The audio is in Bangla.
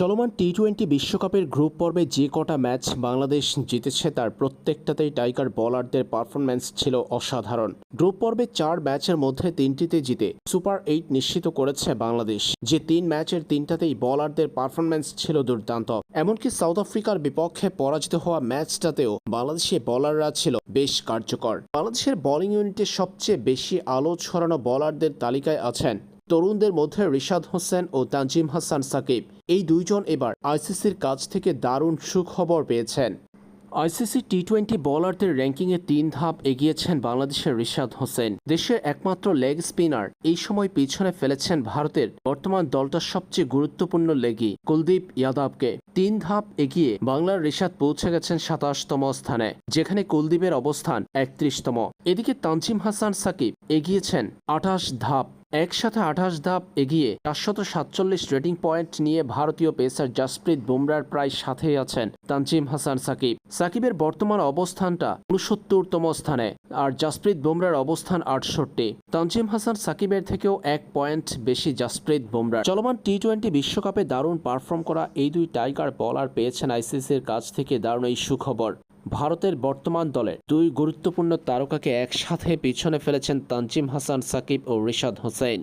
চলমান টি টোয়েন্টি বিশ্বকাপের গ্রুপ পর্বে যে কটা ম্যাচ বাংলাদেশ জিতেছে, তার প্রত্যেকটাতেই টাইগার বোলারদের পারফরম্যান্স ছিল অসাধারণ। গ্রুপ পর্বে চার ম্যাচের মধ্যে তিনটিতে জিতে সুপার এইট নিশ্চিত করেছে বাংলাদেশ। যে তিন ম্যাচের তিনটাতেই বোলারদের পারফরম্যান্স ছিল দুর্দান্ত। এমনকি সাউথ আফ্রিকার বিপক্ষে পরাজিত হওয়া ম্যাচটাতেও বাংলাদেশি বোলাররা ছিল বেশ কার্যকর। বাংলাদেশের বোলিং ইউনিটে সবচেয়ে বেশি আলো ছড়ানো বোলারদের তালিকায় আছেন তরুণদের মধ্যে রিশাদ হোসেন ও তানজিম হাসান সাকিব। এই দুইজন এবার আইসিসির কাছ থেকে দারুণ সুখবর পেয়েছেন। আইসিসি টি টোয়েন্টি বোলারদের র্যাঙ্কিংয়ে তিন ধাপ এগিয়েছেন বাংলাদেশের রিশাদ হোসেন। দেশের একমাত্র লেগ স্পিনার, এই সময় পিছনে ফেলেছেন ভারতের বর্তমান দলটার সবচেয়ে গুরুত্বপূর্ণ লেগি, কুলদীপ যাদবকে। তিন ধাপ এগিয়ে বাংলার রিশাদ পৌঁছে গেছেন সাতাশতম স্থানে, যেখানে কুলদীপের অবস্থান একত্রিশতম। এদিকে তানজিম হাসান সাকিব এগিয়েছেন আঠাশ ধাপ। একসাথে আঠাশ ধাপ এগিয়ে চারশত সাতচল্লিশ রেটিং পয়েন্ট নিয়ে ভারতীয় পেসার জাসপ্রীত বুমরার প্রায় সাথেই আছেন তানজিম হাসান সাকিব। সাকিবের বর্তমান অবস্থানটা উনসত্তরতম স্থানে আর জাসপ্রীত বুমরার অবস্থান আটষট্টি। তানজিম হাসান সাকিবের থেকেও এক পয়েন্ট বেশি জাসপ্রীত বুমরা চলমান টি টোয়েন্টি বিশ্বকাপে দারুণ পারফর্ম করা এই দুই টাইগার বলার পেয়েছেন আইসিসির কাছ থেকে দারুণ এই সুখবর। ভারতের বর্তমান দলের দুই গুরুত্বপূর্ণ তারকাকে একসাথে পিছনে ফেলেছেন তানজিম হাসান, সাকিব ও রিশাদ হোসেন।